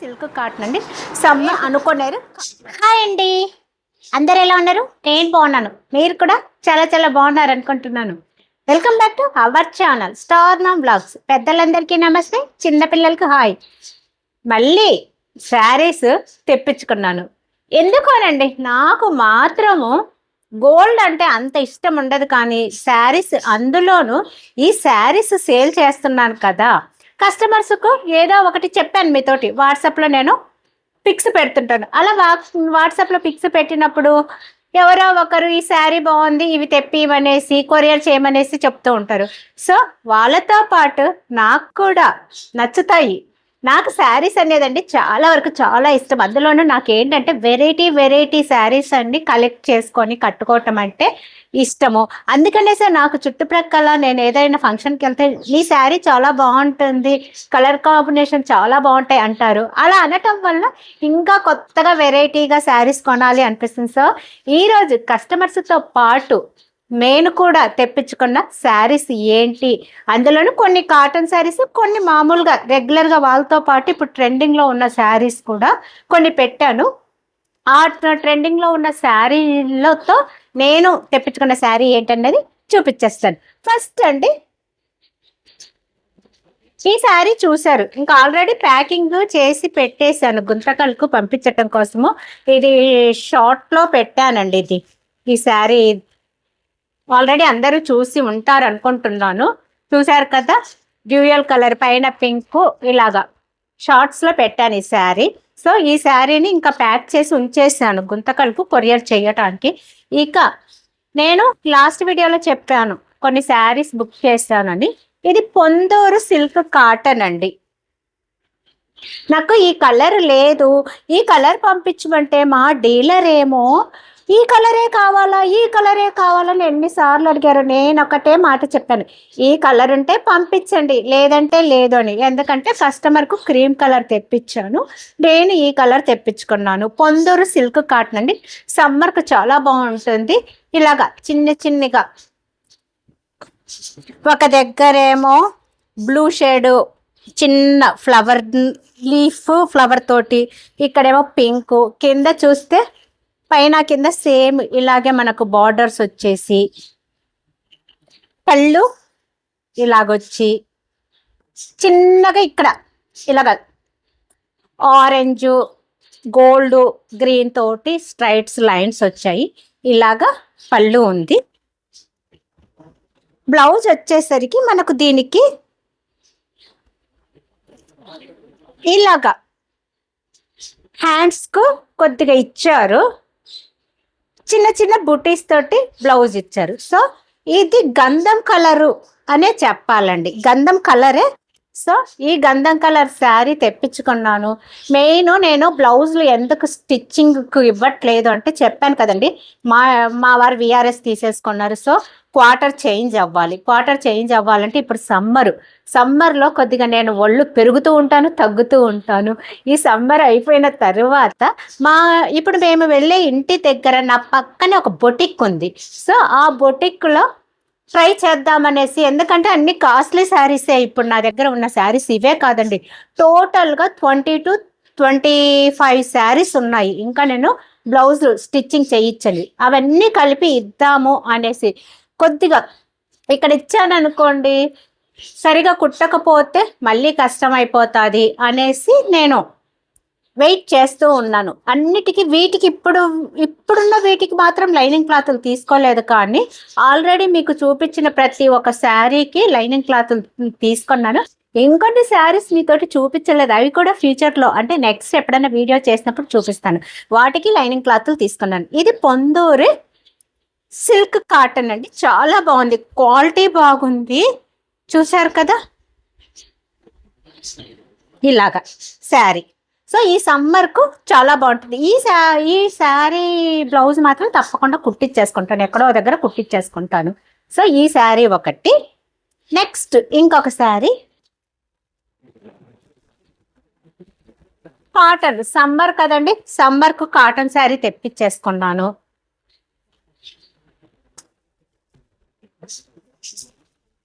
Silk cotton అండి. సమ్మ అనుకున్నారు హాయ్ అండి. అందరు ఎలా ఉన్నారు? నేను బాగున్నాను. మీరు కూడా చాలా చాలా బాగున్నారు అనుకుంటున్నాను. Welcome back to our channel star నా బ్లాగ్స్ పెద్దలందరికీ నమస్తే. చిన్నపిల్లలకి హాయ్. మళ్ళీ శారీస్ తెప్పించుకున్నాను. ఎందుకోనండి? నాకు మాత్రము గోల్డ్ అంటే అంత ఇష్టం ఉండదు కానీ శారీస్ అందులోనూ ఈ శారీస్ సేల్ చేస్తున్నాను కదా. కస్టమర్స్కు ఏదో ఒకటి చెప్పాను మీతోటి. వాట్సాప్లో నేను పిక్స్ పెడుతుంటాను. అలా వా- వాట్సాప్లో పిక్స్ పెట్టినప్పుడు ఎవరో ఒకరు ఈ శారీ బాగుంది ఇవి తెప్పిమనేసి కొరియర్ చేయమనేసి చెప్తూ ఉంటారు. సో వాళ్ళతో పాటు నాకు కూడా నచ్చుతాయి. నాకు శారీస్ అనేదండి చాలా వరకు చాలా ఇష్టం. అందులోనూ నాకు ఏంటంటే వెరైటీ వెరైటీ శారీస్ అన్ని కలెక్ట్ చేసుకొని కట్టుకోవటం అంటే ఇష్టము. అందుకనేసే నాకు చుట్టుప్రక్కల నేను ఏదైనా ఫంక్షన్కి వెళ్తే నీ శారీ చాలా బాగుంటుంది కలర్ కాంబినేషన్ చాలా బాగుంటాయి అంటారు. అలా అనటం వల్ల ఇంకా కొత్తగా వెరైటీగా శారీస్ కొనాలి అనిపిస్తుంది. సో ఈరోజు కస్టమర్స్తో పాటు నేను కూడా తెప్పించుకున్న శారీస్ ఏంటి? అందులోనూ కొన్ని కాటన్ శారీస్ కొన్ని మామూలుగా రెగ్యులర్గా వాళ్ళతో పాటు ఇప్పుడు ట్రెండింగ్లో ఉన్న శారీస్ కూడా కొన్ని పెట్టాను. ఆ ట్రెండింగ్లో ఉన్న శారీలతో నేను తెప్పించుకున్న శారీ ఏంటన్నది చూపించేస్తాను ఫస్ట్ అండి ఈ శారీ చూశారు. ఇంకా ఆల్రెడీ ప్యాకింగ్ చేసి పెట్టేశాను. గుంతకల్కు పంపించటం కోసము. ఇది షార్ట్లో పెట్టానండి ఇది. ఈ శారీ ఆల్రెడీ అందరూ చూసి ఉంటారు అనుకుంటున్నాను. చూశారు కదా? డ్యూయల్ కలర్ పైన పింక్ ఇలాగా షార్ట్స్లో పెట్టాను ఈ శారీ. సో ఈ శారీని ఇంకా ప్యాక్ చేసి ఉంచేసాను గుంతకలుపు కొరియర్ చేయటానికి. ఇక నేను లాస్ట్ వీడియోలో చెప్పాను కొన్ని శారీస్ బుక్ చేశానని. ఇది పొందూరు సిల్క్ కాటన్ అండి. నాకు ఈ కలర్ లేదు. ఈ కలర్ పంపించమంటే మా డీలర్ ఏమో ఈ కలరే కావాలా ఈ కలరే కావాలని ఎన్నిసార్లు అడిగారు. నేను ఒకటే మాట చెప్పాను. ఈ కలర్ ఉంటే పంపించండి లేదంటే లేదు అని. ఎందుకంటే కస్టమర్కు క్రీమ్ కలర్ తెప్పించాను. నేను ఈ కలర్ తెప్పించుకున్నాను. పొందూరు సిల్క్ కాటన్ అండి. సమ్మర్కు చాలా బాగుంటుంది. ఇలాగా చిన్న చిన్నగా. ఒక దగ్గరేమో బ్లూ షేడ్ చిన్న ఫ్లవర్ లీఫ్ ఫ్లవర్ తోటి. ఇక్కడేమో పింక్. కింద చూస్తే పైన కింద సేమ్ ఇలాగే మనకు బార్డర్స్ వచ్చేసి పళ్ళు ఇలాగొచ్చి చిన్నగా ఇక్కడ ఇలాగ ఆరెంజ్ గోల్డ్ గ్రీన్ తోటి స్ట్రైట్స్ లైన్స్ వచ్చాయి. ఇలాగా పళ్ళు ఉంది. బ్లౌజ్ వచ్చేసరికి మనకు దీనికి ఇలాగా హ్యాండ్స్కు కొద్దిగా ఇచ్చారు. చిన్న చిన్న బుటీస్ తోటి బ్లౌజ్ ఇచ్చారు. సో ఇది గంధం కలరు అనే చెప్పాలండి. గంధం కలరే సో ఈ గంధం కలర్ శారీ తెప్పించుకున్నాను. మెయిన్ నేను బ్లౌజులు ఎందుకు స్టిచ్చింగ్కు ఇవ్వట్లేదు అంటే చెప్పాను కదండి. మా మా వారు విఆర్ఎస్ తీసేసుకున్నారు. సో క్వార్టర్ చేంజ్ అవ్వాలి. క్వార్టర్ చేంజ్ అవ్వాలంటే ఇప్పుడు సమ్మరు. సమ్మర్లో కొద్దిగా నేను ఒళ్ళు పెరుగుతూ ఉంటాను తగ్గుతూ ఉంటాను. ఈ సమ్మర్ అయిపోయిన తర్వాత మా ఇప్పుడు మేము వెళ్ళే ఇంటి దగ్గర నా పక్కనే ఒక బొటిక్ ఉంది. సో ఆ బొటిక్లో ట్రై చేద్దామనేసి ఎందుకంటే అన్ని కాస్ట్లీ శారీసే ఇప్పుడు నా దగ్గర ఉన్న శారీస్ ఇవే కాదండి. టోటల్గా twenty two twenty five saris ఉన్నాయి. ఇంకా నేను బ్లౌజ్ స్టిచ్చింగ్ చేయించండి అవన్నీ కలిపి ఇద్దాము అనేసి. కొద్దిగా ఇక్కడ ఇచ్చాను అనుకోండి సరిగా కుట్టకపోతే మళ్ళీ కష్టం అయిపోతుంది అనేసి నేను వెయిట్ చేస్తూ ఉన్నాను. అన్నిటికీ వీటికి ఇప్పుడు ఇప్పుడున్న వీటికి మాత్రం లైనింగ్ క్లాతులు తీసుకోలేదు కానీ ఆల్రెడీ మీకు చూపించిన ప్రతి ఒక్క శారీకి లైనింగ్ క్లాతులు తీసుకున్నాను. ఇంకొన్ని శారీస్ మీతోటి చూపించలేదు. అవి కూడా ఫ్యూచర్లో అంటే నెక్స్ట్ ఎప్పుడైనా వీడియో చేసినప్పుడు చూపిస్తాను. వాటికి లైనింగ్ క్లాత్లు తీసుకున్నాను. ఇది పొందూరి సిల్క్ కాటన్ అండి. చాలా బాగుంది. క్వాలిటీ బాగుంది. చూశారు కదా? ఇలాగా శారీ. సో ఈ సమ్మర్కు చాలా బాగుంటుంది. ఈ శా ఈ శారీ బ్లౌజ్ మాత్రం తప్పకుండా కుట్టించేసుకుంటాను ఎక్కడో దగ్గర కుట్టించేసుకుంటాను సో ఈ శారీ ఒకటి. నెక్స్ట్ ఇంకొక శారీ. కాటన్ సమ్మర్ కదండి. సమ్మర్కు కాటన్ శారీ తెప్పించేసుకున్నాను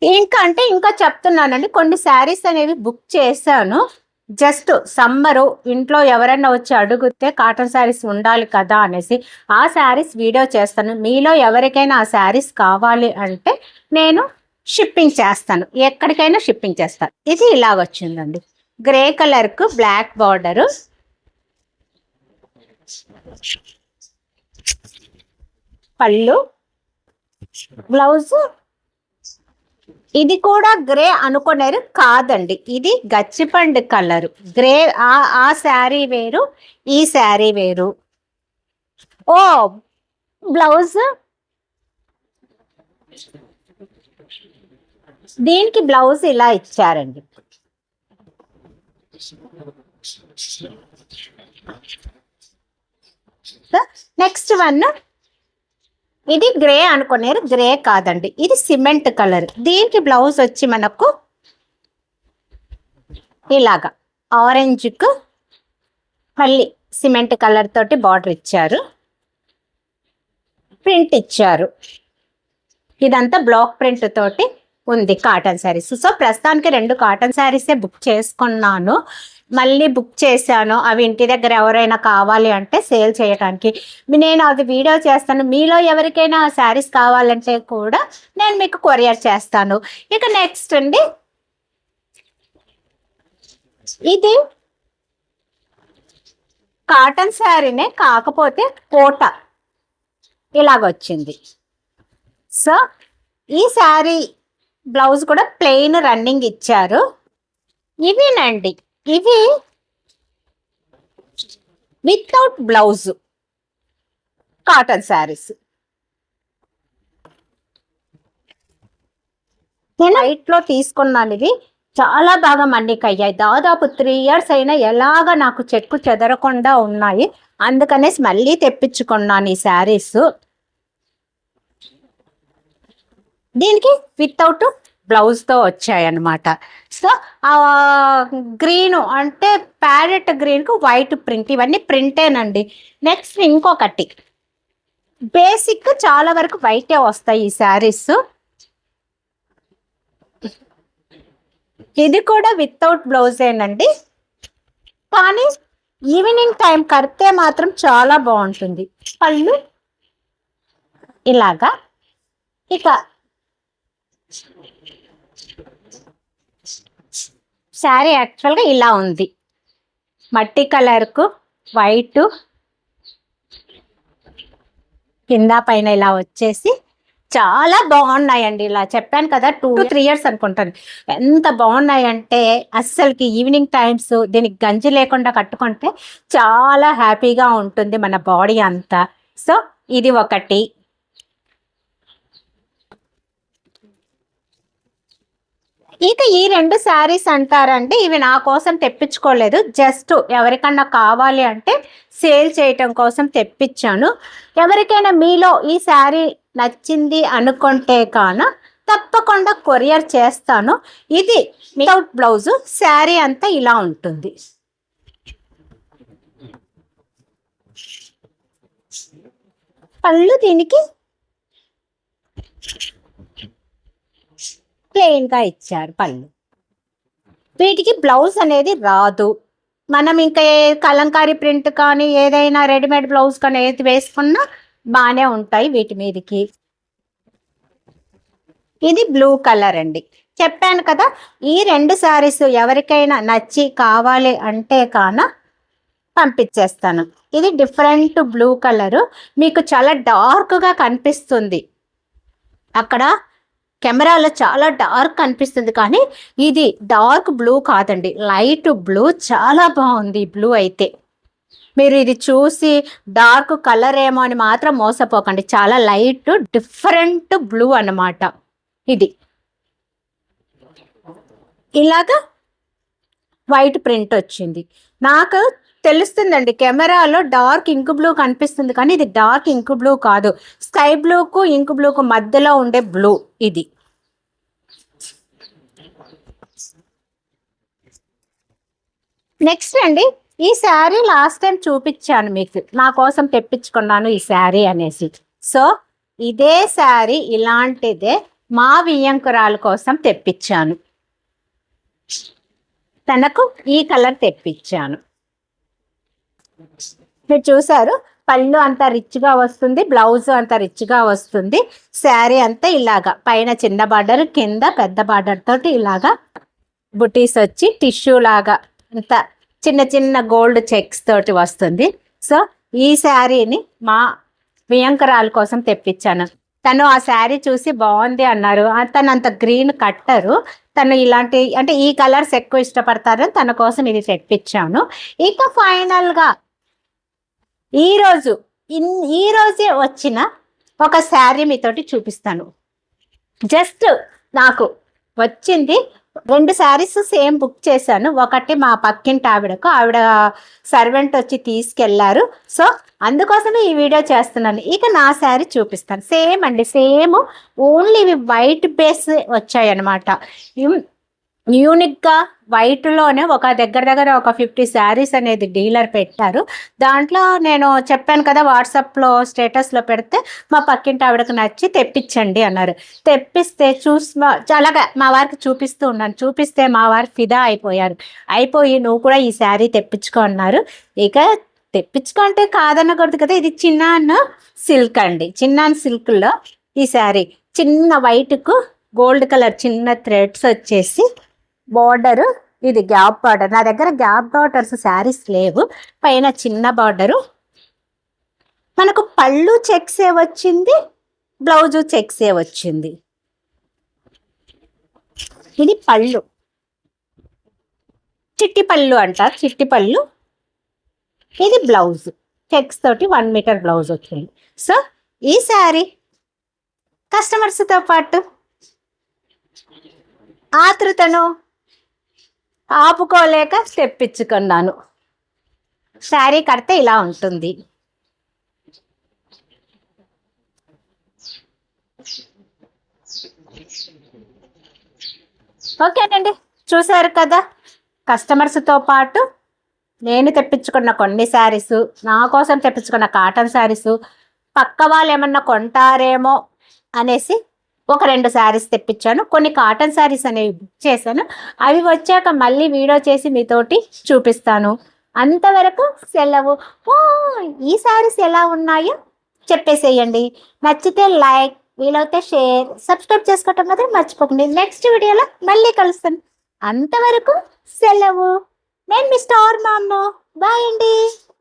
ఇంకా అంటే ఇంకా చెప్తున్నానండి. కొన్ని శారీస్ అనేవి బుక్ చేశాను. జస్ట్ సమ్మరు ఇంట్లో ఎవరైనా వచ్చి అడుగుతే కాటన్ శారీస్ ఉండాలి కదా అనేసి ఆ శారీస్ వీడియో చేస్తాను. మీలో ఎవరికైనా ఆ శారీస్ కావాలి అంటే నేను షిప్పింగ్ చేస్తాను. ఎక్కడికైనా షిప్పింగ్ చేస్తాను. ఇది ఇలాగ వచ్చిందండి. గ్రే కలర్కు బ్లాక్ బార్డరు. పళ్ళు. బ్లౌజ్. ఇది కూడా గ్రే అనుకున్నారు కాదండి. ఇది గచ్చిపండు కలర్. గ్రే ఆ ఆ శారీ వేరు ఈ శారీ వేరు. ఓ బ్లౌజ్. దీనికి బ్లౌజ్ ఇలా ఇచ్చారండి. నెక్స్ట్ వన్ ఇది గ్రే అనుకున్నారు గ్రే కాదండి. ఇది సిమెంట్ కలర్. దీనికి బ్లౌజ్ వచ్చి మనకు ఇలాగా ఆరెంజ్కు మళ్ళీ సిమెంట్ కలర్ తోటి బార్డర్ ఇచ్చారు. ప్రింట్ ఇచ్చారు. ఇదంతా బ్లాక్ ప్రింట్ తోటి ఉంది కాటన్ శారీస్ సో ప్రస్తుతానికి రెండు కాటన్ శారీసే బుక్ చేసుకున్నాను. మళ్ళీ బుక్ చేశాను. అవి ఇంటి దగ్గర ఎవరైనా కావాలి అంటే సేల్ చేయడానికి నేను అది వీడియో చేస్తాను. మీలో ఎవరికైనా శారీస్ కావాలంటే కూడా నేను మీకు కొరియర్ చేస్తాను. ఇక నెక్స్ట్ అండి. ఇది కాటన్ శారీనే కాకపోతే కోట ఇలాగొచ్చింది. సో ఈ శారీ బ్లౌజ్ కూడా ప్లెయిన్ రన్నింగ్ ఇచ్చారు. ఇవేనండి? ఇవి వితౌట్ బ్లౌజ్ కాటన్ శారీస్ నేను నైట్లో తీసుకున్నాను ఇవి. చాలా బాగా మన్నికయ్యాయి దాదాపు త్రీ ఇయర్స్ అయినా ఎలాగ నాకు చెక్కు చెదరకుండా ఉన్నాయి. అందుకనేసి మళ్ళీ తెప్పించుకున్నాను ఈ శారీస్ దీనికి వితౌట్ బ్లౌజ్తో వచ్చాయన్నమాట. సో గ్రీన్ అంటే ప్యారెట్ గ్రీన్కు వైట్ ప్రింట్ ఇవన్నీ ప్రింటేనండి నెక్స్ట్ ఇంకొకటి. బేసిక్ చాలా వరకు వైటే వస్తాయి ఈ శారీస్ ఇది కూడా వితౌట్ బ్లౌజేనండి కానీ ఈవినింగ్ టైం కడితే మాత్రం చాలా బాగుంటుంది. పళ్ళు ఇలాగా. ఇక శారీ యాక్చువల్గా ఇలా ఉంది. మట్టి కలర్కు వైటు కింద పైన ఇలా వచ్చేసి చాలా బాగున్నాయండి. ఇలా చెప్పాను కదా టూ త్రీ ఇయర్స్ అనుకుంటాను. ఎంత బాగున్నాయంటే అస్సలకి ఈవినింగ్ టైమ్స్ దీనికి గంజి లేకుండా కట్టుకుంటే చాలా హ్యాపీగా ఉంటుంది మన బాడీ అంతా. సో ఇది ఒకటి. ఇక ఈ రెండు శారీస్ అంటారంటే ఇవి నా కోసం తెప్పించుకోలేదు. జస్ట్ ఎవరికన్నా కావాలి అంటే సేల్ చేయటం కోసం తెప్పించాను. ఎవరికైనా మీలో ఈ శారీ నచ్చింది అనుకుంటే కాన తప్పకుండా కొరియర్ చేస్తాను. ఇది వితౌట్ బ్లౌజు శారీ అంతా ఇలా ఉంటుంది. పళ్ళు దీనికి ప్లెయిన్గా ఇచ్చారు పళ్ళు. వీటికి బ్లౌజ్ అనేది రాదు. మనం ఇంకా ఏ కలంకారీ ప్రింట్ కానీ ఏదైనా రెడీమేడ్ బ్లౌజ్ కానీ ఏది వేసుకున్నా బాగానే ఉంటాయి వీటి మీదకి. ఇది బ్లూ కలర్ అండి. చెప్పాను కదా ఈ రెండు శారీస్ ఎవరికైనా నచ్చి కావాలి అంటే కాన పంపించేస్తాను. ఇది డిఫరెంట్ బ్లూ కలరు మీకు చాలా డార్క్గా కనిపిస్తుంది. అక్కడ కెమెరాలో చాలా డార్క్ అనిపిస్తుంది కానీ ఇది డార్క్ బ్లూ కాదండి. లైట్ బ్లూ చాలా బాగుంది బ్లూ అయితే. మీరు ఇది చూసి డార్క్ కలర్ ఏమో అని మాత్రం మోసపోకండి. చాలా లైట్ డిఫరెంట్ బ్లూ అన్నమాట ఇది. ఇలాగా వైట్ ప్రింట్ వచ్చింది. నాకు తెలుస్తుందండి. కెమెరాలో డార్క్ ఇంక్ బ్లూ కనిపిస్తుంది. కానీ ఇది డార్క్ ఇంక్ బ్లూ కాదు. స్కై బ్లూకు ఇంక్ బ్లూకు మధ్యలో ఉండే బ్లూ ఇది. నెక్స్ట్ అండి. ఈ శారీ లాస్ట్ టైం చూపించాను మీకు. నా కోసం తెప్పించుకున్నాను ఈ శారీ అనేసి. సో ఇదే శారీ ఇలాంటిదే మా వియ్యంకురాల కోసం తెప్పించాను. తనకు ఈ కలర్ తెప్పించాను. మీరు చూసారు పళ్ళు అంత రిచ్గా వస్తుంది బ్లౌజ్ అంత రిచ్గా వస్తుంది శారీ అంతా ఇలాగా పైన చిన్న బార్డర్ కింద పెద్ద బార్డర్ తోటి ఇలాగా బుటీస్ వచ్చి టిష్యూ లాగా అంత చిన్న చిన్న గోల్డ్ చెక్స్ తోటి వస్తుంది. సో ఈ శారీని మా వియంకరాల కోసం తెప్పించాను. తను ఆ శారీ చూసి బాగుంది అన్నారు. తను అంత గ్రీన్ కట్టరు. తను ఇలాంటి అంటే ఈ కలర్స్ ఎక్కువ ఇష్టపడతారని తన కోసం ఇది తెప్పించాను. ఇంకా ఫైనల్గా ఈరోజు ఇన్ ఈరోజే వచ్చిన ఒక శారీ మీతోటి చూపిస్తాను. జస్ట్ నాకు వచ్చింది. రెండు శారీస్ సేమ్ బుక్ చేశాను. ఒకటి మా పక్కింటి ఆవిడకు ఆవిడ సర్వెంట్ వచ్చి తీసుకెళ్ళారు. సో అందుకోసమే ఈ వీడియో చేస్తున్నాను. ఇక నా శారీ చూపిస్తాను. సేమ్ అండి సేమ్ ఓన్లీ ఇవి వైట్ బేస్ వచ్చాయి అనమాట యూనిక్గా వైట్లోనే ఒక దగ్గర దగ్గర ఒక ఫిఫ్టీ శారీస్ అనేది డీలర్ పెట్టారు. దాంట్లో నేను చెప్పాను కదా వాట్సాప్లో స్టేటస్లో పెడితే మా పక్కింటి ఆవిడకు నచ్చి తెప్పించండి అన్నారు. తెప్పిస్తే చూసి మా- అలాగా మా వారికి చూపిస్తూ ఉన్నాను. చూపిస్తే మా వారు ఫిదా అయిపోయారు. అయిపోయి నువ్వు కూడా ఈ శారీ తెప్పించుకో అన్నారు. ఇక తెప్పించుకుంటే కాదనకూడదు కదా ఇది చిన్నాన్ సిల్క్ అండి. చిన్నాన్ సిల్క్లో ఈ శారీ చిన్న వైట్కు గోల్డ్ కలర్ చిన్న థ్రెడ్స్ వచ్చేసి బార్డరు ఇది గ్యాప్ బార్డర్. నా దగ్గర గ్యాప్ బార్డర్స్ శారీస్ లేవు. పైన చిన్న బార్డరు. మనకు పళ్ళు చెక్సే వచ్చింది బ్లౌజు చెక్సే వచ్చింది. ఇది పళ్ళు. చిట్టి పళ్ళు అంటారు చిట్టి పళ్ళు. ఇది బ్లౌజ్. చెక్స్ తోటి వన్ మీటర్ బ్లౌజ్ వచ్చింది. సో ఈ శారీ కస్టమర్స్తో పాటు ఆతృతను ఆపుకోలేక తెప్పించుకున్నాను శారీ కడితే ఇలా ఉంటుంది. ఓకేనండి చూసారు కదా? కస్టమర్స్తో పాటు నేను తెప్పించుకున్న కొన్ని శారీస్ నా కోసం తెప్పించుకున్న కాటన్ శారీస్ పక్క వాళ్ళు ఏమన్నా కొంటారేమో అనేసి ఒక రెండు శారీస్ తెప్పించాను. కొన్ని కాటన్ శారీస్ అనేవి బుక్ చేశాను. అవి వచ్చాక మళ్ళీ వీడియో చేసి మీతోటి చూపిస్తాను. అంతవరకు సెలవు. ఓ ఈ శారీస్ ఎలా ఉన్నాయో చెప్పేసేయండి. నచ్చితే లైక్ వీలైతే షేర్ సబ్స్క్రైబ్ చేసుకోవటం మాత్రం మర్చిపోకండి. నెక్స్ట్ వీడియోలో మళ్ళీ కలుస్తాను అంతవరకు సెలవు. నేను మీ స్టార్ మామ్మ. బాయ్ అండి.